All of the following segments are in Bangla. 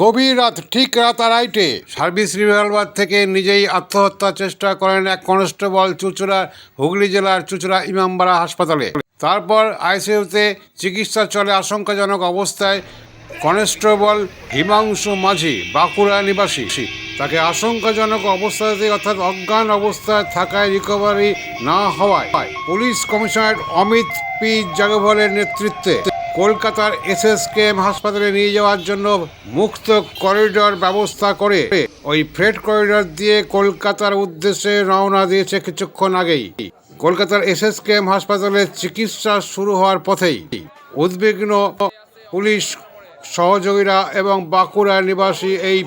গভীর রাত, ঠিক রাত আড়াইটে, সার্ভিস রিভলভার থেকে নিজেই আত্মহত্যার চেষ্টা করেন এক কনস্টেবল চুচুড়া, হুগলি জেলার চুচুড়া ইমামবাড়া হাসপাতালে। তারপর আইসিইউতে চিকিৎসা চলে আশঙ্কাজনক অবস্থায় কনস্টেবল হিমাংশু মাঝি, বাঁকুড়া নিবাসী। তাকে আশঙ্কাজনক অবস্থাতে অর্থাৎ অজ্ঞান অবস্থায় থাকায় রিকভারি না হওয়ায় পুলিশ কমিশনার অমিত পি. জাগভলের নেতৃত্বে কলকাতার এসএসকেএম হাসপাতালে নিয়ে যাওয়ার জন্য মুক্ত করিডর ব্যবস্থা করে ওই ফ্রেড করিডর দিয়ে কলকাতার উদ্দেশ্যে রওনা দিয়েছে কিছুক্ষণ আগেই। কলকাতার এসএসকেএম হাসপাতালে চিকিৎসা শুরু হওয়ার পথেই উদ্বিগ্ন পুলিশ সহযোগীরা এবং বাঁকুড়া নিবাসী এই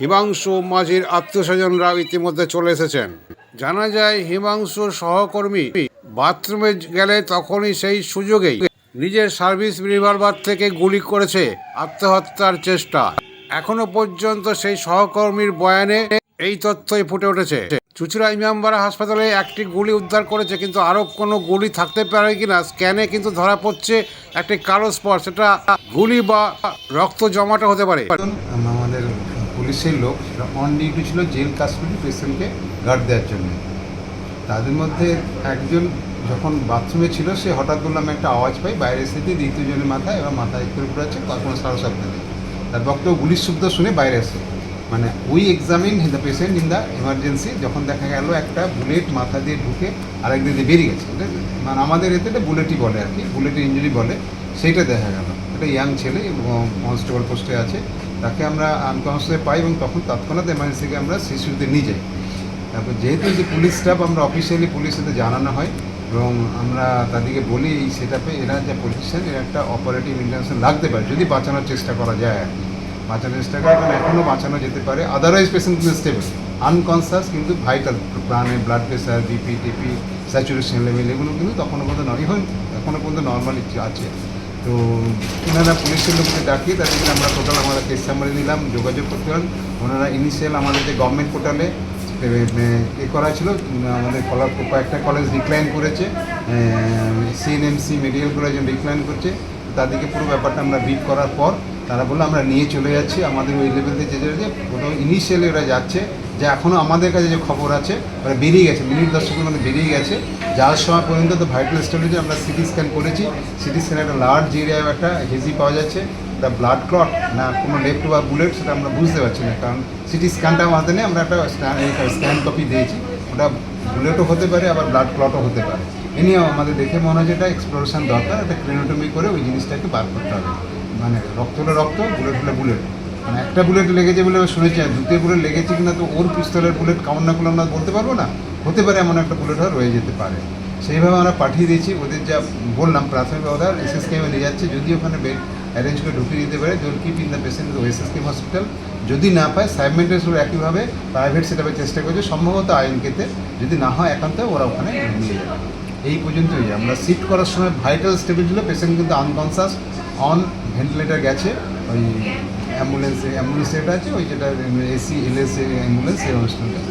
হিমাংশু মাঝির আত্মীয়স্বজনরা ইতিমধ্যে চলে এসেছেন। জানা যায় হিমাংশুর সহকর্মী বাথরুমে গেলে তখনই সেই সুযোগেই নিজের সার্ভিস রিভলভার থেকে গুলি করেছে আত্মহত্যার চেষ্টা। এখনও পর্যন্ত সেই সহকর্মীর বয়ানে এই তথ্যই ফুটে উঠেছে। চুচুরা ইমামবাড়া হাসপাতালে একটি গুলি উদ্ধার করেছে, কিন্তু আরও কোনো গুলি থাকতে পারে কিনা, স্ক্যানে কিন্তু ধরা পড়ছে একটি কালো স্পট। সেটা গুলি বা রক্ত জমাটা হতে পারে। আমাদের পুলিশের লোক অন ডিউটি ছিল জেল কাস্টডি পেশেন্টকে গার্ড দেওয়ার জন্য। তাদের মধ্যে একজন যখন বাথরুমে ছিল, সে হঠাৎ বললাম একটা আওয়াজ পাই। বাইরে এসে দিয়ে দ্বিতীয় জনের মাথায় এবার মাথায় করে কোনো সারা শব্দ নেই তার বক্তব্য গুলির শব্দ শুনে বাইরে আসে। মানে we examine the patient in the emergency যখন দেখা গেল একটা বুলেট মাথা দিয়ে ঢুকে আরেক দিকে বেরিয়ে গেছে? মানে আমাদের এতে এটা বুলেটই বলে আর কি বুলেটের ইঞ্জুরি বলে। সেইটা দেখা গেল। একটা ইয়াং ছেলে কনস্টেবল পোস্টে আছে। তাকে আমরা আনকনস্টেবল পাই এবং তখন তৎক্ষণাৎ এমার্জেন্সিকে আমরা শিশুদের নিয়ে যাই। তারপর যেহেতু যে পুলিশ স্টাফ আমরা অফিসিয়ালি পুলিশ সাথে জানানো হয় এবং আমরা তাদেরকে বলি এই সেটাপে এরা যে পলিটিশিয়ান এরা একটা অপারেটিভ ইন্টারভেনশন লাগতে পারে, যদি বাঁচানোর চেষ্টা করা যায়। আর বাঁচানোর চেষ্টা করে কারণ এখনও বাঁচানো যেতে পারে। আদারওয়াইজ পেশেন্ট কিন্তু স্টেবল আনকনসাস কিন্তু ভাইটাল প্রাণে blood pressure BP TP saturation level এগুলো কিন্তু তখনও পর্যন্ত নয় ইভেন এখনও পর্যন্ত নর্মালি আছে। তো ওনারা পুলিশের লোককে ডাকি তাদেরকে আমরা টোটাল আমরা কেস সামারি নিলাম, যোগাযোগ করতে পারেন ওনারা ইনিশিয়াল আমাদের যে গভর্নমেন্ট পোর্টালে এ করা ছিল। আমাদের কলা- কয়েকটা কলেজ ডিক্লাইন করেছে। সিএনএমসি মেডিকেল কলেজ ডিক্লাইন করছে। তাদেরকে পুরো ব্যাপারটা আমরা বিট করার পর তারা বলল, আমরা নিয়ে চলে যাচ্ছি। আমাদের ওই লেভেলতে যে যে প্রথম ইনিশিয়ালি ওরা যাচ্ছে। যে এখনও আমাদের কাছে যে খবর আছে, ওরা বেরিয়ে গেছে। মিনিট দশকের মধ্যে বেরিয়ে গেছে। যাওয়ার সময় পর্যন্ত তো ভাইটাল স্টোরেজে আমরা সিটি স্ক্যান করেছি। সিটি স্ক্যানে একটা লার্জ এরিয়ায় একটা হেজি পাওয়া যাচ্ছে। একটা ব্লাড ক্লট না, কোনো লেফট বা বুলেট সেটা আমরা বুঝতে পারছি না। কারণ সিটি স্ক্যানটা আমাদের নেই, আমরা একটা স্ক্যান কপি দিয়েছি। ওটা বুলেটও হতে পারে, আবার ব্লাড ক্লটও হতে পারে। এ আমাদের দেখে মনে হয় যে এটা এক্সপ্লোরেশন দরকার একটা ক্রেনোটমি করে ওই জিনিসটাকে বার করতে হবে। মানে রক্ত হলে রক্ত বুলেট হলে বুলেট মানে একটা বুলেট লেগেছে বলে শুনেছি, আর দুটো বুলেট লেগেছে কিনা তো ওর পিস্তলের বুলেট কেমন না করলে আমরা বলতে পারব না। হতে পারে এমন একটা বুলেট হয় রয়ে যেতে পারে। সেইভাবে আমরা পাঠিয়ে দিয়েছি, ওদের যা বললাম, প্রাথমিক অর্ডার এসএসকেএমে নিয়ে যাচ্ছে। যদি ওখানে অ্যারেঞ্জ করে ঢুকিয়ে দিতে পারে। জোর keep in the patient SSKM hospital যদি না পায় সাইমেন্টের শুরু একইভাবে প্রাইভেট সেটাপে চেষ্টা করছে। সম্ভবত আইনকেতে যদি না হয় একান্ত ওরা ওখানে নিয়ে যাবে এই পর্যন্তই। আমরা শিফট করার সময় ভাইটাল স্টেপে ছিল। পেশেন্ট কিন্তু আনকনসাস অন ভেন্টিলেটার গেছে। ওই অ্যাম্বুলেন্সে অ্যাম্বুলেন্স যেটা আছে ওই যেটা এসি এলএস অ্যাম্বুলেন্স সেই অনুষ্ঠানে গেছে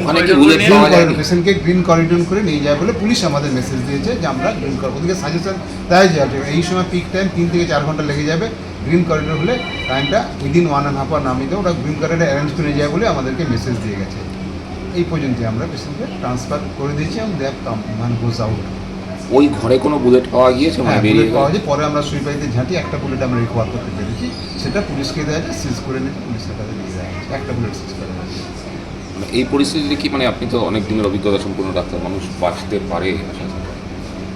ওখানে কি বুলেট পাওয়া যায়। পেশেন্টকে গ্রিন করিডোর করে নিয়ে যায় বলে পুলিশ আমাদের মেসেজ দিয়েছে যে আমরা গ্রিন করিডোর ওদিকে সাজেশন তাই যে এই সময় পিক টাইম তিন থেকে চার ঘণ্টা লেগে যাবে। গ্রিন করিডোর হলে টাইমটা within one and half hour নামিয়ে দেবো ওরা গ্রিন করিডোর অ্যারেঞ্জ করে যায় বলে আমাদেরকে মেসেজ দিয়ে গেছে। এই পর্যন্ত আমরা পেশেন্টকে ট্রান্সফার করে দিয়েছি এবং দেখ মানে গোজ আউট ওই ঘরে কোনো বুলেট পাওয়া গিয়েছে? মানে হ্যাঁ বেরিয়ে পাওয়া যায় পরে আমরা সুইপাইতে ঝাঁটি একটা বুলেট আমরা রিকভার করতে পেরেছি সেটা পুলিশকে দেওয়া যায় সিজ করে নিয়েছে পুলিশের কাছে নিয়ে যাওয়া হয়েছে। একটা বুলেট সিজ করে মানে এই পরিস্থিতিতে কি মানে আপনি তো অনেক দিনের অভিজ্ঞতা সম্পূর্ণ ডাক্তার মানুষ বাঁচতে পারে?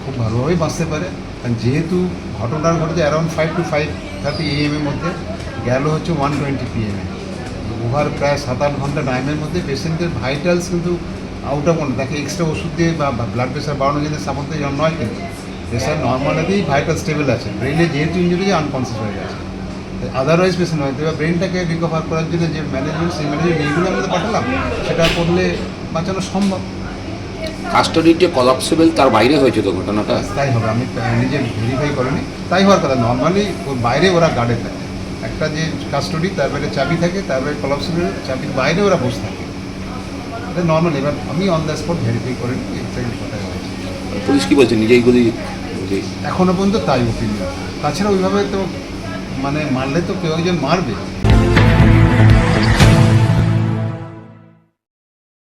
খুব ভালোভাবেই বাঁচতে পারে। কারণ যেহেতু ঘটনার ঘটেছে around five to five thirty AM এর মধ্যে গেল হচ্ছে ওয়ান টোয়েন্টি পিএমে ওভার প্রায় সাত আট ঘণ্টা টাইমের মধ্যে পেশেন্টের ভাইটালস কিন্তু আউট অফ তাকে এক্সট্রা ওষুধ দিয়ে বা ব্লাড প্রেশার বাড়ানো জন্য সাপোর্ট দিয়ে নয় কিন্তু প্রেশার নর্মালিতেই ভাইটাল স্টেবল আছে। ব্রেনে যেহেতু ইঞ্জুরি আনকনসিয়াস হয়ে গেছে। আদারওয়াইজ পেশেন্ট হয়তো এবার ব্রেনটাকে রিকভার করার জন্য যে ম্যানেজমেন্ট সেই ম্যানেজমেন্ট এইগুলো আমরা তো পাঠালাম। সেটা করলে বাঁচানো সম্ভব। কাস্টডির যে কলাপসেবল তার বাইরে হয়েছে তো ঘটনাটা? তাই হবে। আমি নিজে ভেরিফাই করিনি। তাই হওয়ার কথা নর্মালি ওর বাইরে ওরা গার্ডে থাকে। একটা যে কাস্টডি তার বাইরে চাবি থাকে তার বাইরে কলাপসিবল চাবির বাইরে ওরা বসে থাকে। এটা নর্মাল এবার আমি অন দ্য স্পট ভেরিফাই করিনি এক্সাক্টলি কোথায় হয়েছে পুলিশ কি বলছে? নিজেই গুলি এখনও পর্যন্ত তাই ওপিনিয়ন তাছাড়া ওইভাবে তো মানে মারলে তো কেউ একজন মারবে।